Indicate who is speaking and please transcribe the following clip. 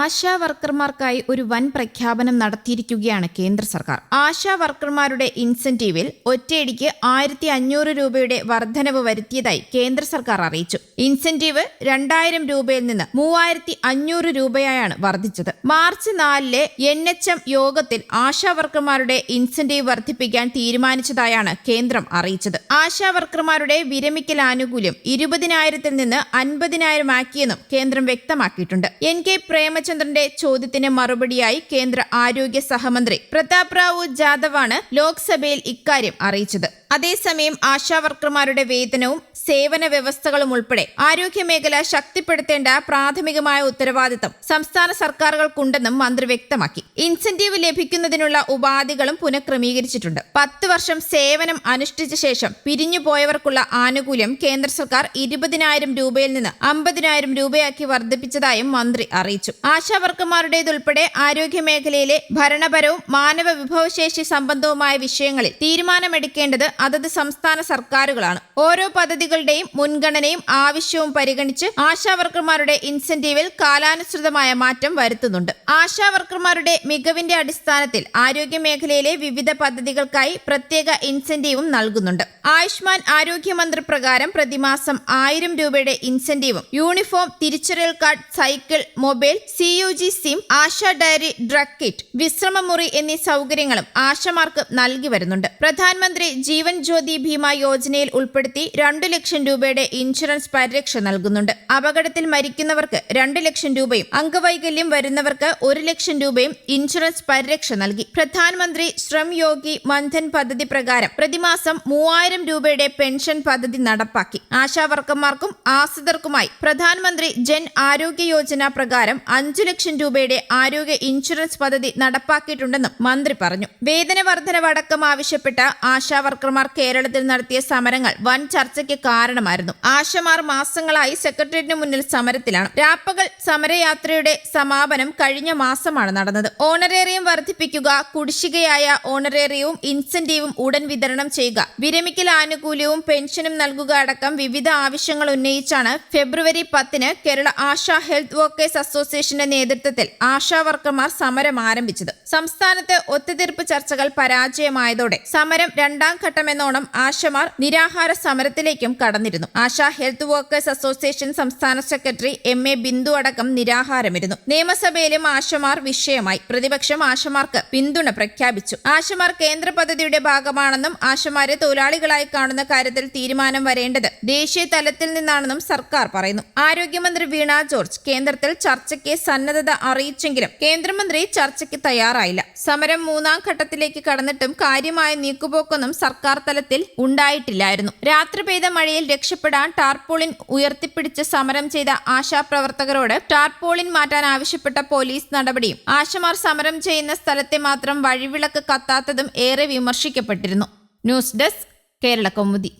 Speaker 1: ആശാ വർക്കർമാർക്കായി ഒരു വൻ പ്രഖ്യാപനം നടത്തിയിരിക്കുകയാണ് കേന്ദ്ര സർക്കാർ. ആശാ വർക്കർമാരുടെ ഇൻസെന്റീവിൽ ഒറ്റയടിക്ക് ആയിരത്തി അഞ്ഞൂറ് രൂപയുടെ വർധനവ് വരുത്തിയതായി കേന്ദ്ര സർക്കാർ അറിയിച്ചു. ഇൻസെന്റീവ് രണ്ടായിരം രൂപയിൽ നിന്ന് മൂവായിരത്തി അഞ്ഞൂറ് രൂപയായാണ് വർദ്ധിച്ചത്. മാർച്ച് നാലിലെ എൻ എച്ച് എം യോഗത്തിൽ ആശാ വർക്കർമാരുടെ ഇൻസെന്റീവ് വർദ്ധിപ്പിക്കാൻ തീരുമാനിച്ചതായാണ് കേന്ദ്രം അറിയിച്ചത്. ആശാ വർക്കർമാരുടെ വിരമിക്കൽ ആനുകൂല്യം ഇരുപതിനായിരത്തിൽ നിന്ന് അൻപതിനായിരം ആക്കിയെന്നും കേന്ദ്രം വ്യക്തമാക്കിയിട്ടുണ്ട്. എൻ കെ പ്രേമചന്ദ്രന്റെ ചോദ്യത്തിന് മറുപടിയായി കേന്ദ്ര ആരോഗ്യ സഹമന്ത്രി പ്രതാപ് റാവു ജാദവാണ് ലോക്സഭയിൽ ഇക്കാര്യം അറിയിച്ചത് അതേസമയം ആശാവർക്കർമാരുടെ വേതനവും സേവന വ്യവസ്ഥകളും ഉൾപ്പെടെ ആരോഗ്യമേഖല ശക്തിപ്പെടുത്തേണ്ട പ്രാഥമികമായ ഉത്തരവാദിത്തം സംസ്ഥാന സർക്കാരുകൾക്കുണ്ടെന്നും മന്ത്രി വ്യക്തമാക്കി. ഇൻസെന്റീവ് ലഭിക്കുന്നതിനുള്ള ഉപാധികളും പുനഃക്രമീകരിച്ചിട്ടുണ്ട്. പത്ത് വർഷം സേവനം അനുഷ്ഠിച്ച ശേഷം പിരിഞ്ഞുപോയവർക്കുള്ള ആനുകൂല്യം കേന്ദ്ര സർക്കാർ ഇരുപതിനായിരം രൂപയിൽ നിന്ന് അമ്പതിനായിരം രൂപയാക്കി വർദ്ധിപ്പിച്ചതായും മന്ത്രി അറിയിച്ചു. ആശാവർക്കർമാരുടേതുൾപ്പെടെ ആരോഗ്യമേഖലയിലെ ഭരണപരവും മാനവ വിഭവശേഷി സംബന്ധവുമായ വിഷയങ്ങളിൽ തീരുമാനമെടുക്കേണ്ടത് അതത് സംസ്ഥാന സർക്കാരുകളാണ്. ഓരോ പദ്ധതികളുടെയും മുൻഗണനയും ആവശ്യവും പരിഗണിച്ച് ആശാവർക്കർമാരുടെ ഇൻസെന്റീവിൽ കാലാനുസൃതമായ മാറ്റം വരുത്തുന്നുണ്ട്. ആശാവർക്കർമാരുടെ മികവിന്റെ അടിസ്ഥാനത്തിൽ ആരോഗ്യ മേഖലയിലെ വിവിധ പദ്ധതികൾക്കായി പ്രത്യേക ഇൻസെന്റീവും നൽകുന്നുണ്ട്. ആയുഷ്മാൻ ആരോഗ്യമന്ത്രി പ്രകാരം പ്രതിമാസം ആയിരം രൂപയുടെ ഇൻസെന്റീവും യൂണിഫോം തിരിച്ചറിയൽ card cycle mobile C U G SIM ASHA diary drug kit വിശ്രമമുറി എന്നീ സൗകര്യങ്ങളും ആശമാർക്ക് നൽകി വരുന്നുണ്ട്. പ്രധാനമന്ത്രി ജീവൻ ജ്യോതി ഭീമ യോജനയിൽ ഉൾപ്പെടുത്തി രണ്ടു ലക്ഷം രൂപയുടെ ഇൻഷുറൻസ് പരിരക്ഷ നൽകുന്നുണ്ട്. അപകടത്തിൽ മരിക്കുന്നവർക്ക് രണ്ട് ലക്ഷം രൂപയും അംഗവൈകല്യം വരുന്നവർക്ക് ഒരു ലക്ഷം രൂപയും ഇൻഷുറൻസ് പരിരക്ഷ നൽകി. പ്രധാനമന്ത്രി ശ്രം യോഗി മൻധൻ പദ്ധതി പ്രകാരം പ്രതിമാസം മൂവായിരം രൂപയുടെ പെൻഷൻ പദ്ധതി നടപ്പാക്കി. ആശാവർക്കർമാർക്കും ആശ്രിതർക്കുമായി പ്രധാനമന്ത്രി ജൻ ആരോഗ്യ യോജന പ്രകാരം അഞ്ചു ലക്ഷം രൂപയുടെ ആരോഗ്യ ഇൻഷുറൻസ് പദ്ധതി നടപ്പാക്കിയിട്ടുണ്ടെന്നും മന്ത്രി പറഞ്ഞു. വേതന വർധനവടക്കം ആവശ്യപ്പെട്ട ആശാവർക്കർമാർ കേരളത്തിൽ നടത്തിയ സമരങ്ങൾ വൻ ചർച്ചയ്ക്ക് കാരണമായിരുന്നു. ആശമാർ മാസങ്ങളായി സെക്രട്ടേറിയറ്റിന് മുന്നിൽ സമരത്തിലാണ്. രാപ്പകൽ സമരയാത്രയുടെ സമാപനം കഴിഞ്ഞ മാസമാണ് നടന്നത്. ഓണറേറിയം വർദ്ധിപ്പിക്കുക കുടിശ്ശികയായ ഓണറേറിയവും ഇൻസെന്റീവും ഉടൻ വിതരണം ചെയ്യുക വിരമിക്കൽ ആനുകൂല്യവും പെൻഷനും നൽകുക അടക്കം വിവിധ ആവശ്യങ്ങൾ ഉന്നയിച്ചാണ് ഫെബ്രുവരി പത്തിന് കേരള ആശാ ഹെൽത്ത് വർക്കേഴ്സ് അസോസിയേഷന്റെ നേതൃത്വത്തിൽ ആശാ വർക്കർമാർ സമരം ആരംഭിച്ചത്. സംസ്ഥാനത്ത് ഒത്തുതീർപ്പ് ചർച്ചകൾ പരാജയമായതോടെ സമരം രണ്ടാം ഘട്ടമെന്നോണം ആശമാർ നിരാഹാര സമരത്തിലേക്കും കടന്നിരുന്നു. ആശാ ഹെൽത്ത് വർക്കേഴ്സ് അസോസിയേഷൻ സംസ്ഥാന സെക്രട്ടറി എം എ ബിന്ദു അടക്കം നിരാഹാരമിരുന്നു. നിയമസഭയിലും ആശമാർ വിഷയമായി. പ്രതിപക്ഷം ആശമാർക്ക് പിന്തുണ പ്രഖ്യാപിച്ചു. ആശമാർ കേന്ദ്ര പദ്ധതിയുടെ ഭാഗമാണെന്നും ആശമാരെ തൊഴിലാളികളായി കാണുന്ന കാര്യത്തിൽ തീരുമാനം വരേണ്ടത് ദേശീയ തലത്തിൽ നിന്നാണെന്നും സർക്കാർ പറയുന്നു. ആരോഗ്യമന്ത്രി വീണ ജോർജ് കേന്ദ്രത്തിൽ ചർച്ചയ്ക്ക് സന്നദ്ധത അറിയിച്ചെങ്കിലും കേന്ദ്രമന്ത്രി ചർച്ചയ്ക്ക് തയ്യാറായില്ല സമരം മൂന്നാം ഘട്ടത്തിലേക്ക് കടന്നിട്ടും കാര്യമായ നീക്കുപോക്കൊന്നും സർക്കാർ തലത്തിൽ ഉണ്ടായിട്ടില്ലായിരുന്നു. രാത്രി പെയ്ത മഴയിൽ രക്ഷപ്പെടാൻ ടാർപോളിൻ ഉയർത്തിപ്പിടിച്ച് സമരം ചെയ്ത ആശാപ്രവർത്തകരോട് ടാർപോളിൻ മാറ്റാൻ ആവശ്യപ്പെട്ട പോലീസ് നടപടിയും ആശമാർ സമരം ചെയ്യുന്ന സ്ഥലത്തെ മാത്രം വഴിവിളക്ക് കത്താത്തതും ഏറെ വിമർശിക്കപ്പെട്ടിരുന്നു. News desk Kerala Kaumudi.